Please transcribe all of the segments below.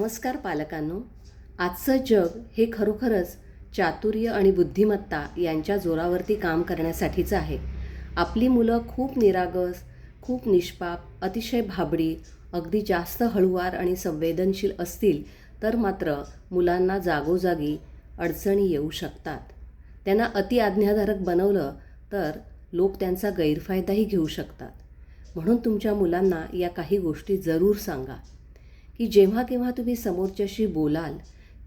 नमस्कार पालकांनो. आजचं जग हे खरोखरच चातुर्य आणि बुद्धिमत्ता यांच्या जोरावरती काम करण्यासाठीचं आहे. आपली मुलं खूप निरागस खूप निष्पाप अतिशय भाबडी अगदी जास्त हळुवार आणि संवेदनशील असतील तर मात्र मुलांना जागोजागी अडचणी येऊ शकतात. त्यांना अति आज्ञाधारक बनवलं तर लोक त्यांचा गैरफायदाही घेऊ शकतात. म्हणून तुमच्या मुलांना या काही गोष्टी जरूर सांगा. की जेव्हा केव्हा तुम्ही समोरच्याशी बोलाल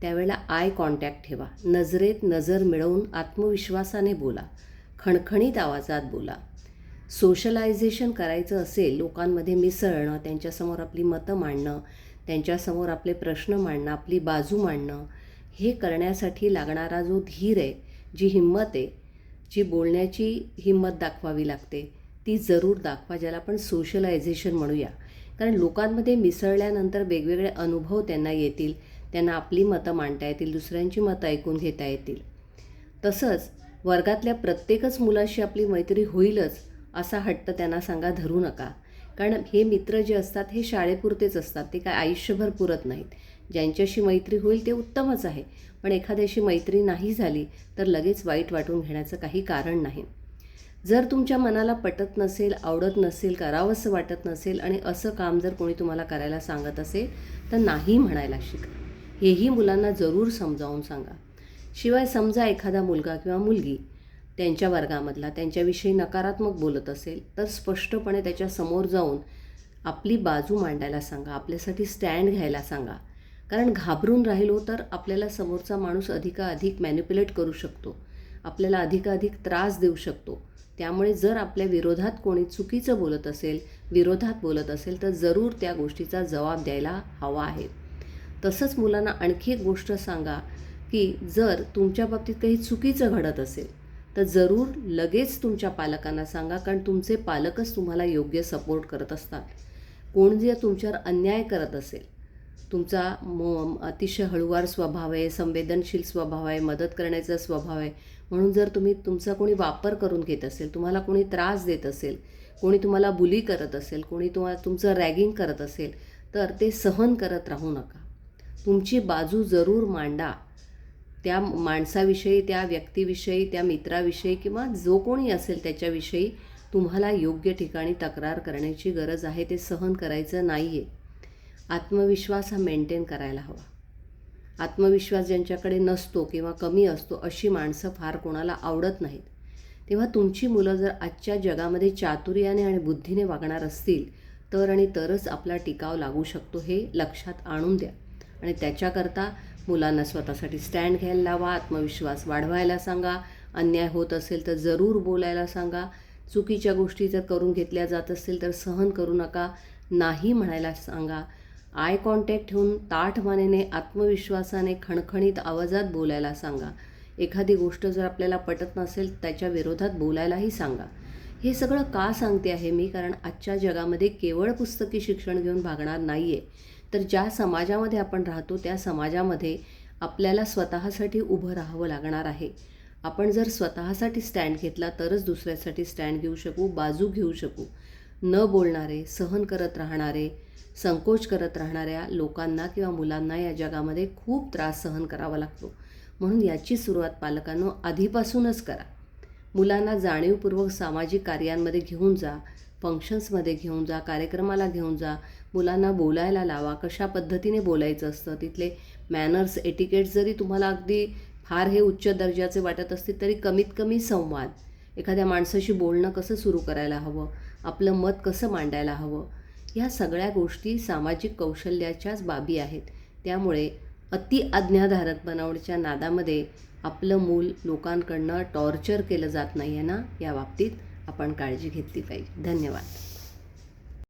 त्यावेळेला आय कॉन्टॅक्ट ठेवा. नजरेत नजर मिळवून आत्मविश्वासाने बोला. खणखणीत आवाजात बोला. सोशलायझेशन करायचं असेल लोकांमध्ये मिसळणं त्यांच्यासमोर आपली मतं मांडणं त्यांच्यासमोर आपले प्रश्न मांडणं आपली बाजू मांडणं हे करण्यासाठी लागणारा जो धीर आहे जी हिंमत आहे जी बोलण्याची हिंमत दाखवावी लागते ती जरूर दाखवा ज्याला आपण सोशलायझेशन म्हणूया. कारण लोकांमध्ये मिसळल्यानंतर वेगवेगळे अनुभव त्यांना येतील त्यांना आपली मतं मांडता येतील दुसऱ्यांची मतं ऐकून घेता येतील. तसंच वर्गातल्या प्रत्येकच मुलाशी आपली मैत्री होईलच असा हट्ट त्यांना सांगा धरू नका. कारण हे मित्र जे असतात हे शाळेपुरतेच असतात ते काय आयुष्यभर पुरत नाहीत. ज्यांच्याशी मैत्री होईल ते उत्तमच आहे. पण एखाद्याशी मैत्री नाही झाली तर लगेच वाईट वाटून घेण्याचं काही कारण नाही. जर तुमच्या मनाला पटत नसेल आवडत नसेल करावंसं वाटत नसेल आणि असं काम जर कोणी तुम्हाला करायला सांगत असेल तर नाही म्हणायला शिका. हेही मुलांना जरूर समजावून सांगा. शिवाय समजा एखादा मुलगा किंवा मुलगी त्यांच्या वर्गामधला त्यांच्याविषयी नकारात्मक बोलत असेल तर स्पष्टपणे त्याच्यासमोर जाऊन आपली बाजू मांडायला सांगा आपल्यासाठी स्टँड घ्यायला सांगा. कारण घाबरून राहिलो तर आपल्याला समोरचा माणूस अधिकाधिक मॅन्युप्युलेट करू शकतो. आपल्याला अधिकाधिक त्रास देऊ शकतो. त्यामुळे जर आपल्या विरोधात कोणी चुकीचं बोलत असेल विरोधात बोलत असेल तर जरूर त्या गोष्टीचा जबाब द्यायला हवा आहे. तसंच मुलांना आणखी एक गोष्ट सांगा की जर तुमच्या बाबतीत काही चुकीचं घडत असेल तर जरूर लगेच तुमच्या पालकांना सांगा कारण तुमचे पालकच तुम्हाला योग्य सपोर्ट करत असतात. कोण जे तुमच्यावर अन्याय करत असेल तुमचा म अतिशय हळुवार स्वभाव आहे संवेदनशील स्वभाव आहे मदत करण्याचा स्वभाव आहे म्हणून जर तुम्ही तुमचा कोणी वापर करून घेत असेल तुम्हाला कोणी त्रास देत असेल कोणी तुम्हाला बुली करत असेल कोणी तुम्हाला तुमचं रॅगिंग करत असेल तर ते सहन करत राहू नका. तुमची बाजू जरूर मांडा. त्या माणसाविषयी त्या व्यक्तीविषयी त्या मित्राविषयी किंवा जो कोणी असेल त्याच्याविषयी तुम्हाला योग्य ठिकाणी तक्रार करण्याची गरज आहे ते सहन करायचं नाही आहे आत्मविश्वास हा मेंटेन करायला हवा. आत्मविश्वास ज्यांच्याकडे नसतो किंवा कमी असतो अशी माणसं फार कोणाला आवडत नाहीत. तेव्हा तुमची मुलं जर आजच्या जगामध्ये चातुर्याने आणि बुद्धीने वागणार असतील तर आणि तरच आपला टिकाव लागू शकतो हे लक्षात आणून द्या. आणि त्याच्याकरता मुलांना स्वतःसाठी स्टँड घ्यायला लावा आत्मविश्वास वाढवायला सांगा अन्याय होत असेल तर जरूर बोलायला सांगा. चुकीच्या गोष्टी जर करून घेतल्या जात असतील तर सहन करू नका नाही म्हणायला सांगा. आय कॉन्टॅक्ट ठेवून ताठ मानेने आत्मविश्वासाने खणखणीत आवाजात बोलायला सांगा. एखादी गोष्ट जर आपल्याला पटत नसेल त्याच्या विरोधात बोलायलाही सांगा. हे सगळं का सांगते आहे मी? कारण आजच्या जगामध्ये केवळ पुस्तकी शिक्षण घेऊन भागणार नाही आहे तर ज्या समाजामध्ये आपण राहतो त्या समाजामध्ये आपल्याला स्वतःसाठी उभं राहावं लागणार आहे. आपण जर स्वतःसाठी स्टँड घेतला तरच दुसऱ्यासाठी स्टँड घेऊ शकू बाजू घेऊ शकू. न बोलणारे सहन करत राहणारे संकोच करत राहणाऱ्या लोकांना किंवा मुलांना या जगामध्ये खूप त्रास सहन करावा लागतो. म्हणून याची सुरुवात पालकांनो आधीपासूनच करा. मुलांना जाणीवपूर्वक सामाजिक कार्यांमध्ये घेऊन जा फंक्शन्समध्ये घेऊन जा कार्यक्रमाला घेऊन जा. मुलांना बोलायला लावा. कशा पद्धतीने बोलायचं असतं? तिथले मॅनर्स एटिकेट्स जरी तुम्हाला अगदी फार हे उच्च दर्जाचे वाटत असतील तरी कमीत कमी संवाद. एखाद्या माणसाशी बोलणं कसं सुरू करायला हवं? आपलं मत कसं मांडायला हवं? ह्या सगळ्या गोष्टी सामाजिक कौशल्याच्याच बाबी आहेत. त्यामुळे अति आज्ञाधारक बनवण्याच्या नादामध्ये आपलं मूल लोकांकडनं टॉर्चर केलं जात नाही आहे ना? या बाबतीत आपण काळजी घेतली पाहिजे. धन्यवाद.